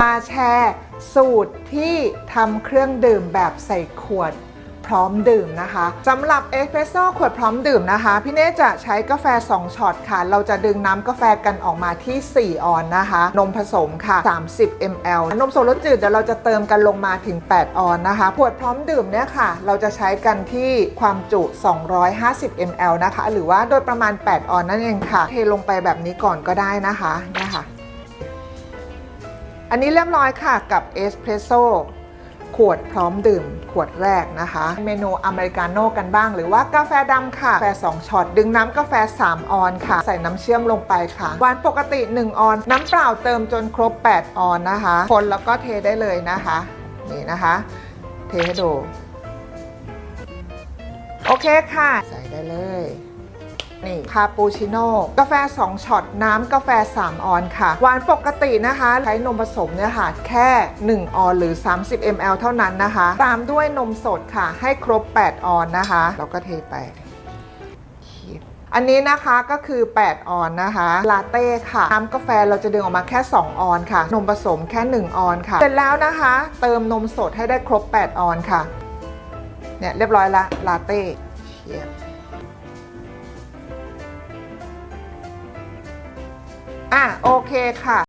มาแชร์สูตรที่ทำเครื่องดื่มแบบใส่ขวดพร้อมดื่มนะคะสำหรับเอสเปรสโซ่ขวดพร้อมดื่มนะคะ พี่เน่จะใช้กาแฟ 2ช็อตค่ะ เราจะดึงน้ำกาแฟกันออกมาที่ 4 ออนนะคะ นมผสมค่ะ 30 ml นมสดรสจืดเดี๋ยวเราจะเติมกันลงมาถึง 8 ออนนะคะขวดพร้อมดื่มเนี่ยค่ะ เราจะใช้กันที่ความจุ 250 ml นะคะ หรือว่าโดยประมาณ 8 ออนนั่นเองค่ะ เทลงไปแบบนี้ก่อนก็ได้นะคะเนี่ยค่ะ อันนี้เรียบร้อยค่ะกับเอสเพรสโซ่ขวดพร้อมดื่ม ขวดแรกนะคะ เมนูอเมริกาโน่กันบ้าง หรือว่ากาแฟดำค่ะ กาแฟ 2ช็อต ดึงน้ำกาแฟ 3 ออนค่ะ ใส่น้ำเชื่อมลงไปค่ะ หวานปกติ 1 ออน น้ำเปล่าเติมจนครบ 8 ออนนะคะ คนแล้วก็เทได้เลยนะคะ นี่นะคะ เทให้ดู โอเคค่ะ ใส่ได้เลย นี่คาปูชิโน่กาแฟ 2ช็อตน้ำกาแฟ 3 ออนค่ะ หวานปกตินะคะใช้นมผสมเนี่ยค่ะแค่ 1 ออนหรือ 30 ml เท่านั้นนะคะ ตามด้วยนมสดค่ะ ให้ครบ 8 ออนนะคะ เราก็เทไปอันนี้นะคะก็คือ 8 ออนนะคะ ลาเต้ค่ะ น้ำกาแฟเราจะดึงออกมาแค่ 2 ออนค่ะ นมผสมแค่ 1 ออนค่ะ เสร็จแล้วนะคะ เติมนมสดให้ได้ครบ 8 ออนค่ะ เนี่ยเรียบร้อยละ ลาเต้เชียบ อะโอเคค่ะ